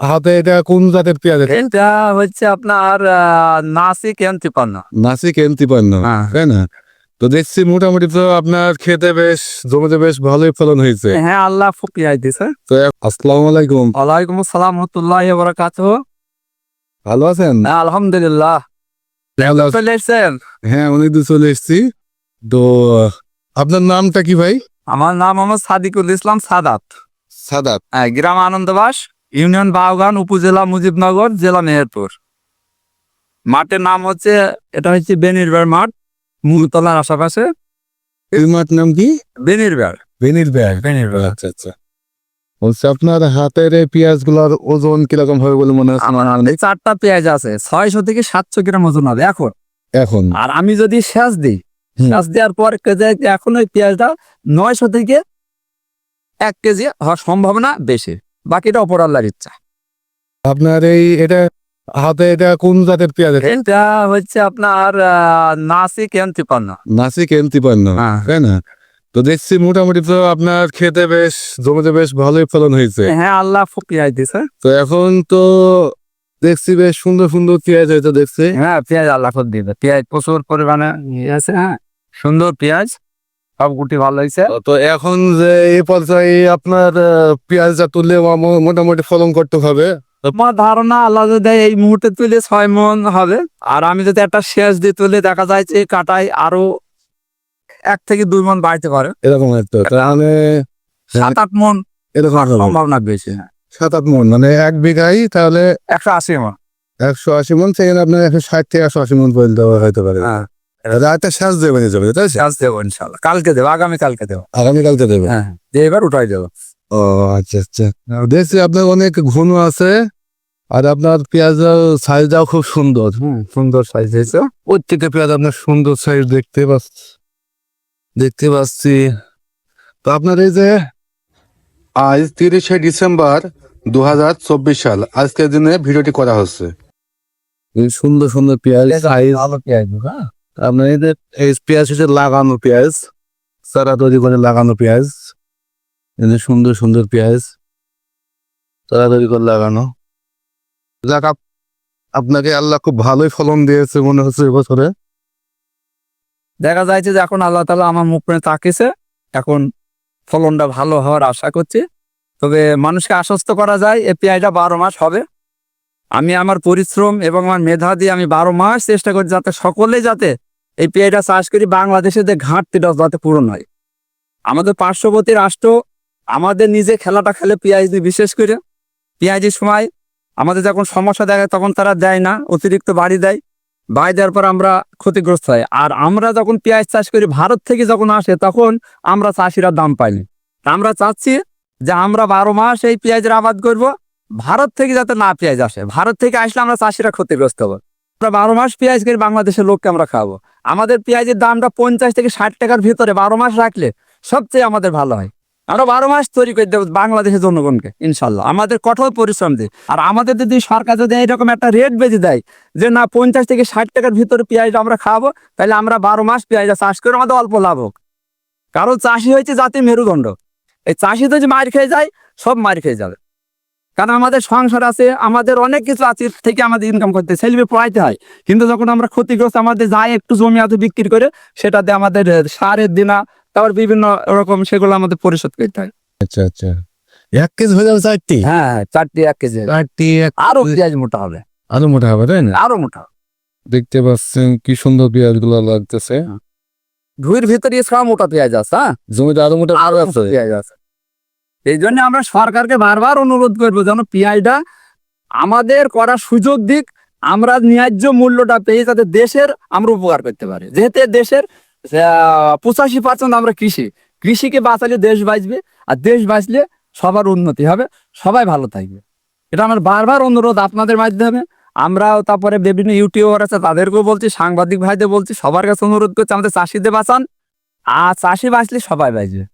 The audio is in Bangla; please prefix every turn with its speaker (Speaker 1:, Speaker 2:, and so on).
Speaker 1: হাতে এটা কোন জাতের পেঁয়াজ এটা?
Speaker 2: হচ্ছে আপনার নাসিক এম তিপান্ন
Speaker 1: নাসিক এম তিপান্ন
Speaker 2: হ্যাঁ।
Speaker 1: তাই না? তো দেখছি মোটামুটি তো আপনার খেতে বেশ জমিতে বেশ ভালোই ফলন হয়েছে।
Speaker 2: হ্যাঁ আল্লাহ ফুকিয়াই দিছে।
Speaker 1: তো আসসালামু আলাইকুম।
Speaker 2: ওয়ালাইকুম আসসালাম রহমতুল্লাহ বরাকাত
Speaker 1: ভালো আছেন?
Speaker 2: আলহামদুলিল্লাহ।
Speaker 1: ভালো আছেন?
Speaker 2: চলে এসছেন।
Speaker 1: হ্যাঁ অনেক দূর চলে এসেছি। তো আপনার নামটা কি ভাই?
Speaker 2: আমার নাম আমার সাদিকুল ইসলাম সাদাত।
Speaker 1: সাদাত।
Speaker 2: হ্যাঁ, গ্রাম আনন্দবাস। ইউনিয়ন বাউগান উপজেলা মুজিবনগর জেলা মেহেরপুর। মাঠের নাম হচ্ছে এটা হচ্ছে বেনিরবেড় মাঠ মূলতলার আশেপাশে।
Speaker 1: এই মাঠ নাম কি?
Speaker 2: বেনিরবেড়
Speaker 1: বেনির ব্যাগ আচ্ছা আচ্ছা। বলছি আপনার হাতের পেঁয়াজগুলার ওজন কীরকম হবে বলে মনে হচ্ছে?
Speaker 2: আমার এই চারটা পেঁয়াজ আছে ছয়শো থেকে সাতশো গ্রাম ওজন হবে এখন।
Speaker 1: এখন?
Speaker 2: আর আমি যদি সেচ দিই। সেচ দেওয়ার পর এখন ওই পেঁয়াজটা নয়শো থেকে এক কেজি হওয়ার সম্ভাবনা বেশি। বাকিটা অপর আল্লাহর ইচ্ছা।
Speaker 1: আপনার এই এটা হাতে এটা কোন জাতের পেঁয়াজ এটা?
Speaker 2: হচ্ছে আপনার নাসিক তিপান্ন
Speaker 1: নাসিক তিপান্ন
Speaker 2: হ্যাঁ।
Speaker 1: তাই না? তো দেখছি মোটামুটি তো আপনার খেতে বেশ জমিতে বেশ ভালোই ফলন হয়েছে।
Speaker 2: হ্যাঁ আল্লাহ ফুকিয়াই দিছে।
Speaker 1: তো এখন তো দেখছি বেশ সুন্দর সুন্দর পেঁয়াজ হয়েছে দেখছি।
Speaker 2: হ্যাঁ পেঁয়াজ আল্লাহ দিবে। পেঁয়াজ প্রচুর পরিমাণে আছে হ্যাঁ। সুন্দর পেঁয়াজ। সব গুটি ভালো হয়েছে।
Speaker 1: তো এখন যে এই পর্যায়ে আপনার পেঁয়াজটা মোটামুটি ফলন করতে হবে।
Speaker 2: আমার ধারণা আল্লাহ যদি এই মুহূর্তে তুলে ছয় মন হবে আর আমি যদি একটা শেষ দিয়ে তুলে দেখা যায় যে কাটাই আরও এক থেকে দুই মন বাড়তে পারে।
Speaker 1: এরকম তাহলে
Speaker 2: সাত আট মন
Speaker 1: এরকম।
Speaker 2: সম্ভাবনা বেশি হ্যাঁ।
Speaker 1: সাত আট মন মানে এক বিঘাই তাহলে
Speaker 2: একশো আশি মন।
Speaker 1: একশো আশি মন সেখানে আপনার একশো ষাট থেকে একশো আশি মন পর্যন্ত হতে পারে।
Speaker 2: হ্যাঁ।
Speaker 1: রাতে শ্বাস দেবে নিয়ে যাবে তাই তো?
Speaker 2: দেবো ইনশাল্লাহ। কালকে দেবো আগামী কালকে দেবো।
Speaker 1: আগামীকালকে দেবে?
Speaker 2: হ্যাঁ দিয়ে এবার উঠাই দেবো।
Speaker 1: ও আচ্ছা আচ্ছা। দেখছি আপনার অনেক ঘন আছে আর আপনার পেঁয়াজের সাইজটাও খুব সুন্দর।
Speaker 2: সুন্দর সাইজ হয়েছে।
Speaker 1: প্রত্যেকটা পেঁয়াজ আপনার সুন্দর সাইজ দেখতে পাচ্ছি দেখতে পাচ্ছি। তো আপনার এই যে আজ তিরিশে ডিসেম্বর দু হাজার চব্বিশ সাল আজকের দিনে ভিডিওটি করা হচ্ছে। সুন্দর সুন্দর পেঁয়াজ সাইজ
Speaker 2: ভালো পেঁয়াজ হ্যাঁ।
Speaker 1: আপনার এই পেঁয়াজ হচ্ছে লাগানো পেঁয়াজ চারা তৈরি করে লাগানো পেঁয়াজ যে সুন্দর সুন্দর পেঁয়াজ চারা তৈরি করে লাগানো। যাক, আপ- আপনাকে আল্লাহ খুব ভালোই ফলন দিয়েছে মনে হচ্ছে এবছরে
Speaker 2: দেখা যাচ্ছে যে এখন আল্লাহ তালা আমার মুখ প্রাণে তাকিয়েছে, এখন ফলনটা ভালো হওয়ার আশা করছি। তবে মানুষকে আশ্বস্ত করা যায় এই পেঁয়াজটা বারো মাস হবে। আমি আমার পরিশ্রম এবং আমার মেধা দিয়ে আমি বারো মাস চেষ্টা করি যাতে সকলে যাতে এই পেঁয়াজটা চাষ করি বাংলাদেশে যে ঘাটতিটা যাতে পূরণ হয়। আমাদের পার্শ্ববর্তী রাষ্ট্র আমাদের নিজে খেলাটা খেলে পেঁয়াজ বিশেষ করে। পেঁয়াজের সময় আমাদের যখন সমস্যা দেখা তখন তারা দেয় না, অতিরিক্ত বাড়ি দেয়। বাড়ি দেওয়ার পর আমরা ক্ষতিগ্রস্ত হয়। আর আমরা যখন পেঁয়াজ চাষ করি, ভারত থেকে যখন আসে তখন আমরা চাষিরা দাম পাইনি আমরা চাচ্ছি যে আমরা বারো মাস এই পেঁয়াজের আবাদ করব। ভারত থেকে যাতে না পেঁয়াজ আসে, ভারত থেকে আসলে আমরা চাষিরা ক্ষতিগ্রস্ত হব। আমরা বারো মাস পেঁয়াজ করি বাংলাদেশের লোককে আমরা খাব আমাদের পেঁয়াজের দামটা পঞ্চাশ থেকে ষাট টাকার ভিতরে বারো মাস রাখলে সবচেয়ে আমাদের ভালো হয়। আমরা বারো মাস তৈরি করে দেবো বাংলাদেশের জনগণকে, ইনশাল্লাহ। আমাদের কঠোর পরিশ্রম দিয়ে আর আমাদের যদি সরকার যদি এরকম একটা রেট বেঁধে দেয় যে না, পঞ্চাশ থেকে ষাট টাকার ভিতরে পেঁয়াজটা আমরা খাব তাহলে আমরা বারো মাস পেঁয়াজটা চাষ করে আমাদের অল্প লাভ হোক। কারণ চাষি হয়েছে জাতির মেরুদণ্ড। এই চাষি তো যে মার খেয়ে যায়, সব মার খেয়ে যাবে। কারণ আমাদের সংসার আছে আমাদের অনেক কিছু আছে থেকে আমাদের ইনকাম করতে ছেলে পড়াইতে হয়। কিন্তু যখন আমরা ক্ষতিগ্রস্ত আমাদের যায় একটু জমি আছে বিক্রি করে সেটাতে আমাদের সারের দিনা তারপর বিভিন্ন রকম সেগুলো আমাদের পরিশোধ করতে হয়।
Speaker 1: আচ্ছা আচ্ছা। এক কেজি হয়ে যাবে চারটি?
Speaker 2: হ্যাঁ হ্যাঁ, চারটি এক কেজি।
Speaker 1: চারটি
Speaker 2: আরও পেঁয়াজ মোটা হবে।
Speaker 1: আরও মোটা হবে তাই না?
Speaker 2: আরও মোটা
Speaker 1: দেখতে পাচ্ছেন কি সুন্দর পেঁয়াজগুলো লাগতেছে
Speaker 2: ধুইয়ের ভিতরে সব মোটা পেঁয়াজ আছে হ্যাঁ?
Speaker 1: জমিতে আরও মোটা আরও
Speaker 2: পেঁয়াজ আছে। এই জন্য আমরা সরকারকে বারবার অনুরোধ করব যেন পেঁয়াজটা আমাদের করার সুযোগ দিক, আমরা ন্যায্য মূল্যটা পেয়ে যাতে দেশের আমরা উপকার করতে পারি। যেহেতু দেশের পঁচাশি পার্সেন্ট আমরা কৃষি। কৃষিকে বাঁচালে দেশ বাঁচবে, আর দেশ বাঁচলে সবার উন্নতি হবে। সবাই ভালো থাকবে। এটা আমার বারবার অনুরোধ আপনাদের মাধ্যমে। আমরাও তারপরে বিভিন্ন ইউটিউবার আছে, তাদেরকেও বলছি, সাংবাদিক ভাইদের বলছি, সবার কাছে অনুরোধ করছি, আমাদের চাষিদের বাঁচান। আর চাষি বাঁচলে সবাই বাঁচবে।